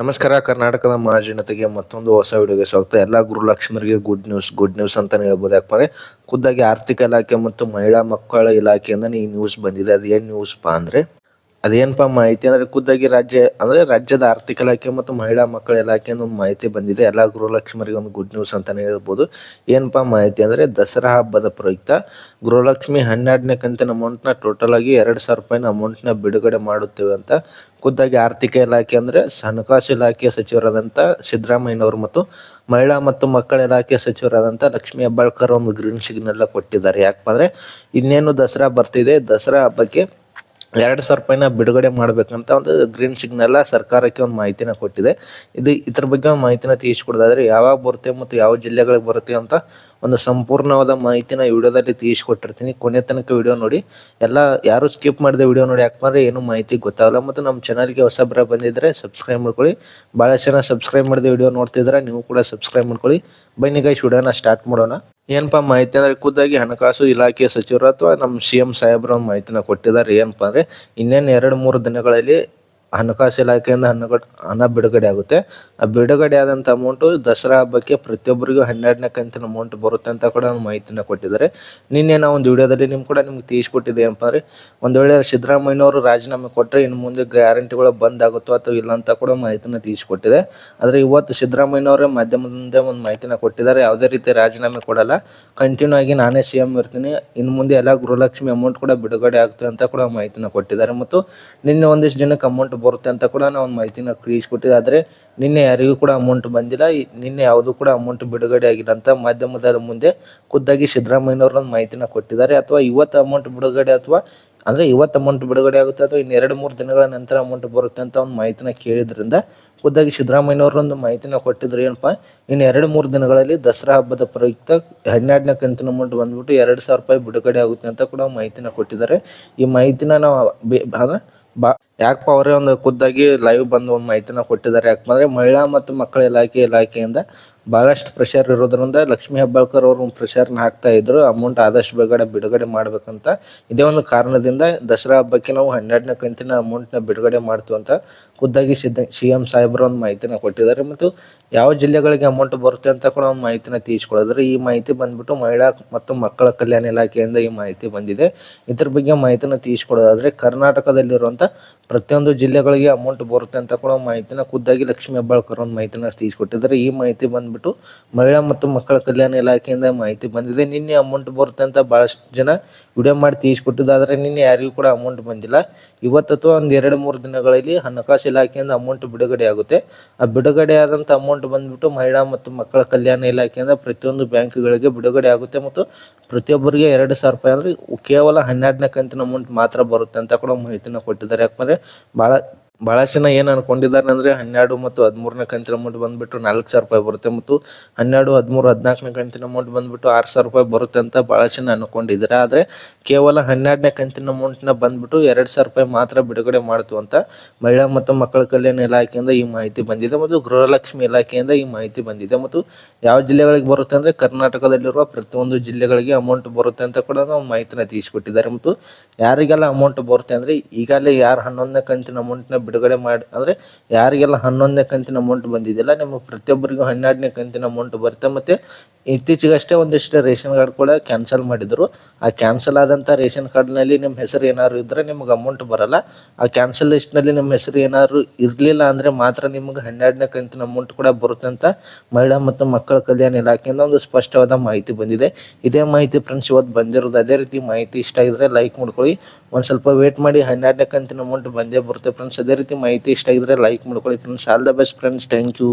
ನಮಸ್ಕಾರ, ಕರ್ನಾಟಕದ ಮಹಾಜನತೆಗೆ ಮತ್ತೊಂದು ಹೊಸ ವಿಡಿಯೋಗೆ ಸ್ವಾಗತ. ಎಲ್ಲ ಗುರುಲಕ್ಷ್ಮರಿಗೆ ಗುಡ್ ನ್ಯೂಸ್ ಗುಡ್ ನ್ಯೂಸ್ ಅಂತ ಹೇಳ್ಬೋದು. ಯಾಕಂದ್ರೆ ಖುದ್ದಾಗಿ ಆರ್ಥಿಕ ಇಲಾಖೆ ಮತ್ತು ಮಹಿಳಾ ಮಕ್ಕಳ ಇಲಾಖೆಯಿಂದ ಈ ನ್ಯೂಸ್ ಬಂದಿದೆ. ಅದು ಏನು ನ್ಯೂಸ್ಪಾ ಅಂದ್ರೆ ಅದೇನಪ್ಪ ಮಾಹಿತಿ ಅಂದ್ರೆ ಖುದ್ದಾಗಿ ರಾಜ್ಯ ಅಂದ್ರೆ ರಾಜ್ಯದ ಆರ್ಥಿಕ ಇಲಾಖೆ ಮತ್ತು ಮಹಿಳಾ ಮಕ್ಕಳ ಇಲಾಖೆಯಿಂದ ಒಂದು ಮಾಹಿತಿ ಬಂದಿದೆ. ಎಲ್ಲ ಗೃಹಲಕ್ಷ್ಮರಿಗೆ ಒಂದು ಗುಡ್ ನ್ಯೂಸ್ ಅಂತಲೇ ಹೇಳ್ಬೋದು. ಏನಪ್ಪಾ ಮಾಹಿತಿ ಅಂದ್ರೆ ದಸರಾ ಹಬ್ಬದ ಪ್ರಯುಕ್ತ ಗೃಹಲಕ್ಷ್ಮಿ ಹನ್ನೆರಡನೇ ಕಂತಿನ ಅಮೌಂಟ್ನ ಟೋಟಲ್ ಆಗಿ ಎರಡು ಸಾವಿರ ರೂಪಾಯಿನ ಅಮೌಂಟ್ನ ಬಿಡುಗಡೆ ಮಾಡುತ್ತೇವೆ ಅಂತ ಖುದ್ದಾಗಿ ಆರ್ಥಿಕ ಇಲಾಖೆ ಅಂದ್ರೆ ಹಣಕಾಸು ಇಲಾಖೆಯ ಸಚಿವರಾದಂಥ ಸಿದ್ದರಾಮಯ್ಯನವರು ಮತ್ತು ಮಹಿಳಾ ಮತ್ತು ಮಕ್ಕಳ ಇಲಾಖೆ ಸಚಿವರಾದಂಥ ಲಕ್ಷ್ಮೀ ಹೆಬ್ಬಾಳ್ಕರ್ ಒಂದು ಗ್ರೀನ್ ಸಿಗ್ನಲ್ ಕೊಟ್ಟಿದ್ದಾರೆ. ಯಾಕಪ್ಪ ಅಂದ್ರೆ ಇನ್ನೇನು ದಸರಾ ಬರ್ತಿದೆ. ದಸರಾ ಹಬ್ಬಕ್ಕೆ ಎರಡು ಸಾವಿರ ರೂಪಾಯಿನ ಬಿಡುಗಡೆ ಮಾಡಬೇಕಂತ ಒಂದು ಗ್ರೀನ್ ಸಿಗ್ನಲ್ ಸರ್ಕಾರಕ್ಕೆ ಒಂದು ಮಾಹಿತಿನ ಕೊಟ್ಟಿದೆ. ಇದು ಇದ್ರ ಬಗ್ಗೆ ಒಂದು ಮಾಹಿತಿನ ತಿಳಿಸ್ಕೊಡೋದಾದ್ರೆ ಯಾವಾಗ ಬರುತ್ತೆ ಮತ್ತು ಯಾವ ಜಿಲ್ಲೆಗಳಿಗೆ ಬರುತ್ತೆ ಅಂತ ಒಂದು ಸಂಪೂರ್ಣವಾದ ಮಾಹಿತಿನ ವಿಡಿಯೋದಲ್ಲಿ ತಿಳಿಸ್ಕೊಟ್ಟಿರ್ತೀನಿ. ಕೊನೆ ತನಕ ವಿಡಿಯೋ ನೋಡಿ. ಎಲ್ಲ ಯಾರು ಸ್ಕಿಪ್ ಮಾಡಿದೆ ವಿಡಿಯೋ ನೋಡಿ ಯಾಕಂದ್ರೆ ಏನು ಮಾಹಿತಿ ಗೊತ್ತಾಗಲ್ಲ. ಮತ್ತು ನಮ್ಮ ಚಾನಲ್ಗೆ ಹೊಸಬ್ರ ಬಂದಿದ್ದರೆ ಸಬ್ಸ್ಕ್ರೈಬ್ ಮಾಡ್ಕೊಳ್ಳಿ. ಭಾಳ ಜನ ಸಬ್ಸ್ಕ್ರೈಬ್ ಮಾಡಿದ ವಿಡಿಯೋ ನೋಡ್ತಿದ್ರೆ ನೀವು ಕೂಡ ಸಬ್ಸ್ಕ್ರೈಬ್ ಮಾಡ್ಕೊಳ್ಳಿ. ಬನ್ನಿ ಗೈಸ್ ವಿಡಿಯೋನ ಸ್ಟಾರ್ಟ್ ಮಾಡೋಣ. ಏನಪ್ಪಾ ಮಾಹಿತಿ ಅಂದ್ರೆ ಖುದ್ದಾಗಿ ಹಣಕಾಸು ಇಲಾಖೆಯ ಸಚಿವರು ಅಥವಾ ನಮ್ಮ ಸಿ ಎಂ ಸಾಹೇಬ್ರ ಮಾಹಿತಿನ ಕೊಟ್ಟಿದ್ದಾರೆ ಏನಪ್ಪಾ ಅಂದ್ರೆ ಇನ್ನೇನು ಎರಡು ಮೂರು ದಿನಗಳಲ್ಲಿ ಹಣಕಾಸು ಇಲಾಖೆಯಿಂದ ಹಣ ಹಣ ಬಿಡುಗಡೆ ಆಗುತ್ತೆ. ಆ ಬಿಡುಗಡೆ ಆದಂಥ ಅಮೌಂಟು ದಸರಾ ಹಬ್ಬಕ್ಕೆ ಪ್ರತಿಯೊಬ್ಬರಿಗೂ ಹನ್ನೆರಡನೇ ಕಂತಿನ ಅಮೌಂಟ್ ಬರುತ್ತೆ ಅಂತ ಕೂಡ ಒಂದು ಮಾಹಿತಿನ ಕೊಟ್ಟಿದ್ದಾರೆ. ನಿನ್ನೆ ನಾವು ಒಂದು ವಿಡಿಯೋದಲ್ಲಿ ನಿಮ್ಮ ಕೂಡ ನಿಮ್ಗೆ ತಿಳಿಸ್ಕೊಟ್ಟಿದ್ದೆ ಏನಪ್ಪ ಅಂದರೆ ಒಂದು ವೇಳೆ ಸಿದ್ದರಾಮಯ್ಯನವರು ರಾಜೀನಾಮೆ ಕೊಟ್ಟರೆ ಇನ್ನು ಮುಂದೆ ಗ್ಯಾರಂಟಿಗಳು ಬಂದಾಗುತ್ತೋ ಅಥವಾ ಇಲ್ಲ ಅಂತ ಕೂಡ ಮಾಹಿತಿನ ತಿಳಿಸ್ಕೊಟ್ಟಿದೆ. ಆದರೆ ಇವತ್ತು ಸಿದ್ದರಾಮಯ್ಯನವರೇ ಮಾಧ್ಯಮದಿಂದ ಒಂದು ಮಾಹಿತಿನ ಕೊಟ್ಟಿದ್ದಾರೆ. ಯಾವುದೇ ರೀತಿ ರಾಜೀನಾಮೆ ಕೊಡಲ್ಲ. ಕಂಟಿನ್ಯೂ ಆಗಿ ನಾನೇ ಸಿ ಎಂ ಇರ್ತೀನಿ. ಇನ್ನು ಮುಂದೆ ಎಲ್ಲ ಗೃಹಲಕ್ಷ್ಮಿ ಅಮೌಂಟ್ ಕೂಡ ಬಿಡುಗಡೆ ಆಗುತ್ತೆ ಅಂತ ಕೂಡ ಮಾಹಿತಿನ ಕೊಟ್ಟಿದ್ದಾರೆ. ಮತ್ತು ನಿನ್ನೆ ಒಂದಿಷ್ಟು ಜನಕ್ಕೆ ಅಮೌಂಟ್ ಬರುತ್ತೆ ಅಂತ ಕೂಡ ನಾವು ಒಂದು ಮಾಹಿತಿನ ತಿಳಿಸ್ಕೊಟ್ಟಿದ್ದೆ. ಆದರೆ ನಿನ್ನೆ ಯಾರಿಗೂ ಕೂಡ ಅಮೌಂಟ್ ಬಂದಿಲ್ಲ. ನಿನ್ನೆ ಯಾವುದೂ ಕೂಡ ಅಮೌಂಟ್ ಬಿಡುಗಡೆ ಆಗಿಲ್ಲ ಅಂತ ಮಾಧ್ಯಮದ ಮುಂದೆ ಖುದ್ದಾಗಿ ಸಿದ್ದರಾಮಯ್ಯನವರು ಒಂದು ಮಾಹಿತಿನ ಕೊಟ್ಟಿದ್ದಾರೆ. ಅಥವಾ ಇವತ್ತು ಅಮೌಂಟ್ ಬಿಡುಗಡೆ ಅಥವಾ ಅಂದರೆ ಇವತ್ತು ಅಮೌಂಟ್ ಬಿಡುಗಡೆ ಆಗುತ್ತೆ ಅಥವಾ ಇನ್ನು ಎರಡು ಮೂರು ದಿನಗಳ ನಂತರ ಅಮೌಂಟ್ ಬರುತ್ತೆ ಅಂತ ಒಂದು ಮಾಹಿತಿನ ಕೇಳಿದ್ರಿಂದ ಖುದ್ದಾಗಿ ಸಿದ್ದರಾಮಯ್ಯನವರೊಂದು ಮಾಹಿತಿನ ಕೊಟ್ಟಿದ್ರು. ಏನಪ್ಪ, ಇನ್ನು ಎರಡು ಮೂರು ದಿನಗಳಲ್ಲಿ ದಸರಾ ಹಬ್ಬದ ಪ್ರಯುಕ್ತ ಹನ್ನೆರಡನೇ ಕಂತಿನ ಅಮೌಂಟ್ ಬಂದ್ಬಿಟ್ಟು ಎರಡು ಸಾವಿರ ರೂಪಾಯಿ ಬಿಡುಗಡೆ ಆಗುತ್ತೆ ಅಂತ ಕೂಡ ಮಾಹಿತಿನ ಕೊಟ್ಟಿದ್ದಾರೆ. ಈ ಮಾಹಿತಿನ ನಾವು ಬೇ ಬಾ ಯಾಕಪ್ಪ ಅವರೇ ಒಂದು ಖುದ್ದಾಗಿ ಲೈವ್ ಬಂದು ಒಂದು ಮಾಹಿತಿನ ಕೊಟ್ಟಿದ್ದಾರೆ. ಯಾಕಂದ್ರೆ ಮಹಿಳಾ ಮತ್ತು ಮಕ್ಕಳ ಇಲಾಖೆ ಇಲಾಖೆಯಿಂದ ಭಾಳಷ್ಟು ಪ್ರೆಷರ್ ಇರೋದ್ರಿಂದ ಲಕ್ಷ್ಮೀ ಹೆಬ್ಬಾಳ್ಕರ್ ಅವರು ಒಂದು ಪ್ರೆಷರ್ನ ಹಾಕ್ತಾ ಇದ್ರು. ಅಮೌಂಟ್ ಆದಷ್ಟು ಬೇಗನೆ ಬಿಡುಗಡೆ ಮಾಡಬೇಕಂತ ಇದೇ ಒಂದು ಕಾರಣದಿಂದ ದಸರಾ ಹಬ್ಬಕ್ಕೆ ನಾವು ಹನ್ನೆರಡನೇ ಕಂತಿನ ಅಮೌಂಟ್ನ ಬಿಡುಗಡೆ ಮಾಡ್ತು ಅಂತ ಖುದ್ದಾಗಿ ಸಿದ್ದ ಸಿ ಎಂ ಸಾಹೇಬರು ಒಂದು ಮಾಹಿತಿನ ಕೊಟ್ಟಿದ್ದಾರೆ. ಮತ್ತು ಯಾವ ಜಿಲ್ಲೆಗಳಿಗೆ ಅಮೌಂಟ್ ಬರುತ್ತೆ ಅಂತ ಕೂಡ ಒಂದು ಮಾಹಿತಿನ ತೀರ್ಸ್ಕೊಳ್ಳೋದ್ರೆ ಈ ಮಾಹಿತಿ ಬಂದ್ಬಿಟ್ಟು ಮಹಿಳಾ ಮತ್ತು ಮಕ್ಕಳ ಕಲ್ಯಾಣ ಇಲಾಖೆಯಿಂದ ಈ ಮಾಹಿತಿ ಬಂದಿದೆ. ಇದ್ರ ಬಗ್ಗೆ ಮಾಹಿತಿನ ತಿಳಿಸ್ಕೊಡೋದಾದ್ರೆ ಕರ್ನಾಟಕದಲ್ಲಿರುವಂಥ ಪ್ರತಿಯೊಂದು ಜಿಲ್ಲೆಗಳಿಗೆ ಅಮೌಂಟ್ ಬರುತ್ತೆ ಅಂತ ಕೂಡ ಮಾಹಿತಿನ ಖುದ್ದಾಗಿ ಲಕ್ಷ್ಮೀ ಹೆಬ್ಬಾಳ್ಕರ್ ಒಂದು ಮಾಹಿತಿನ ತಿಳಿಸ್ಕೊಟ್ಟಿದ್ದಾರೆ. ಈ ಮಾಹಿತಿ ಬಂದ್ಬಿಟ್ಟು ಮಹಿಳಾ ಮತ್ತು ಮಕ್ಕಳ ಕಲ್ಯಾಣ ಇಲಾಖೆಯಿಂದ ಮಾಹಿತಿ ಬಂದಿದೆ. ನಿನ್ನೆ ಅಮೌಂಟ್ ಬರುತ್ತೆ ಅಂತ ಭಾಳಷ್ಟು ಜನ ವಿಡಿಯೋ ಮಾಡಿ ತಿಳಿಸ್ಕೊಟ್ಟಿದ್ದಾರೆ ನಿನ್ನೆ ಯಾರಿಗೂ ಕೂಡ ಅಮೌಂಟ್ ಬಂದಿಲ್ಲ. ಇವತ್ತು ಅಥವಾ ಒಂದು ಎರಡು ಮೂರು ದಿನಗಳಲ್ಲಿ ಹಣಕಾಸು ಇಲಾಖೆಯಿಂದ ಅಮೌಂಟ್ ಬಿಡುಗಡೆ ಆಗುತ್ತೆ. ಆ ಬಿಡುಗಡೆ ಆದಂಥ ಅಮೌಂಟ್ ಬಂದ್ಬಿಟ್ಟು ಮಹಿಳಾ ಮತ್ತು ಮಕ್ಕಳ ಕಲ್ಯಾಣ ಇಲಾಖೆಯಿಂದ ಪ್ರತಿಯೊಂದು ಬ್ಯಾಂಕ್ಗಳಿಗೆ ಬಿಡುಗಡೆ ಆಗುತ್ತೆ ಮತ್ತು ಪ್ರತಿಯೊಬ್ಬರಿಗೆ ಎರಡು ಸಾವಿರ ರೂಪಾಯಿ ಅಂದರೆ ಕೇವಲ ಹನ್ನೆರಡನೇ ಕಂತಿನ ಅಮೌಂಟ್ ಮಾತ್ರ ಬರುತ್ತೆ ಅಂತ ಕೂಡ ಮಾಹಿತಿನ ಕೊಟ್ಟಿದ್ದಾರೆ. ಯಾಕಂದರೆ ಭಾಳ ಭಾಳಷ್ಟು ಜನ ಏನು ಅನ್ಕೊಂಡಿದ್ದಾರೆ ಅಂದರೆ ಹನ್ನೆರಡು ಮತ್ತು ಹದಿಮೂರನೇ ಕಂತಿನ ಅಮೌಂಟ್ ಬಂದುಬಿಟ್ಟು ನಾಲ್ಕು ಸಾವಿರ ರೂಪಾಯಿ ಬರುತ್ತೆ ಮತ್ತು ಹನ್ನೆರಡು, ಹದಿಮೂರು, ಹದಿನಾಲ್ಕನೇ ಕಂತಿನ ಅಮೌಂಟ್ ಬಂದುಬಿಟ್ಟು ಆರು ಸಾವಿರ ರೂಪಾಯಿ ಬರುತ್ತೆ ಅಂತ ಭಾಳಷ್ಟು ಜನ ಅನ್ಕೊಂಡಿದ್ದಾರೆ. ಆದರೆ ಕೇವಲ ಹನ್ನೆರಡನೇ ಕಂತಿನ ಅಮೌಂಟ್ನ ಬಂದುಬಿಟ್ಟು ಎರಡು ಸಾವಿರ ರೂಪಾಯಿ ಮಾತ್ರ ಬಿಡುಗಡೆ ಮಾಡ್ತು ಅಂತ ಮಹಿಳಾ ಮತ್ತು ಮಕ್ಕಳ ಕಲ್ಯಾಣ ಇಲಾಖೆಯಿಂದ ಈ ಮಾಹಿತಿ ಬಂದಿದೆ ಮತ್ತು ಗೃಹಲಕ್ಷ್ಮಿ ಇಲಾಖೆಯಿಂದ ಈ ಮಾಹಿತಿ ಬಂದಿದೆ ಮತ್ತು ಯಾವ ಜಿಲ್ಲೆಗಳಿಗೆ ಬರುತ್ತೆ ಅಂದರೆ ಕರ್ನಾಟಕದಲ್ಲಿರುವ ಪ್ರತಿಯೊಂದು ಜಿಲ್ಲೆಗಳಿಗೆ ಅಮೌಂಟ್ ಬರುತ್ತೆ ಅಂತ ಕೂಡ ನಾವು ಮಾಹಿತಿನ ತಿಳಿಸ್ಕೊಟ್ಟಿದ್ದಾರೆ ಮತ್ತು ಯಾರಿಗೆಲ್ಲ ಅಮೌಂಟ್ ಬರುತ್ತೆ ಅಂದರೆ ಈಗಾಗಲೇ ಯಾರು ಹನ್ನೊಂದನೇ ಕಂತಿನ ಅಮೌಂಟ್ನ ಬಿಡುಗಡೆ ಮಾಡಿ, ಅಂದರೆ ಯಾರಿಗೆಲ್ಲ ಹನ್ನೊಂದನೇ ಕಂತಿನ ಅಮೌಂಟ್ ಬಂದಿದೆಯಲ್ಲ ನಿಮಗೆ ಪ್ರತಿಯೊಬ್ಬರಿಗೂ ಹನ್ನೆರಡನೇ ಕಂತಿನ ಅಮೌಂಟ್ ಬರುತ್ತೆ. ಮತ್ತು ಇತ್ತೀಚೆಗಷ್ಟೇ ಒಂದಿಷ್ಟು ರೇಷನ್ ಕಾರ್ಡ್ ಕೂಡ ಕ್ಯಾನ್ಸಲ್ ಮಾಡಿದರು. ಆ ಕ್ಯಾನ್ಸಲ್ ಆದಂಥ ರೇಷನ್ ಕಾರ್ಡ್ನಲ್ಲಿ ನಿಮ್ಮ ಹೆಸರು ಏನಾದ್ರು ಇದ್ದರೆ ನಿಮ್ಗೆ ಅಮೌಂಟ್ ಬರಲ್ಲ. ಆ ಕ್ಯಾನ್ಸಲ್ ಲಿಸ್ಟ್ನಲ್ಲಿ ನಿಮ್ಮ ಹೆಸರು ಏನಾದ್ರು ಇರಲಿಲ್ಲ ಅಂದರೆ ಮಾತ್ರ ನಿಮ್ಗೆ ಹನ್ನೆರಡನೇ ಕಂತಿನ ಅಮೌಂಟ್ ಕೂಡ ಬರುತ್ತೆ ಅಂತ ಮಹಿಳಾ ಮತ್ತು ಮಕ್ಕಳ ಕಲ್ಯಾಣ ಇಲಾಖೆಯಿಂದ ಒಂದು ಸ್ಪಷ್ಟವಾದ ಮಾಹಿತಿ ಬಂದಿದೆ. ಇದೇ ಮಾಹಿತಿ ಫ್ರೆಂಡ್ಸ್ ಇವತ್ತು ಬಂದಿರೋದು. ಅದೇ ರೀತಿ ಮಾಹಿತಿ ಇಷ್ಟ ಆಗಿದ್ರೆ ಲೈಕ್ ಮಾಡ್ಕೊಳ್ಳಿ. ಒಂದು ಸ್ವಲ್ಪ ವೇಟ್ ಮಾಡಿ ಹನ್ನೆರಡನೇ ಕಂತಿನ ಅಮೌಂಟ್ ಬಂದೇ ಬರುತ್ತೆ ಫ್ರೆಂಡ್ಸ್ ಅದೇ ರೀತಿ ಮಾಹಿತಿ ಇಷ್ಟ ಆಗಿದ್ರೆ ಲೈಕ್ ಮಾಡ್ಕೊಳ್ಳಿ friends all the best friends thank you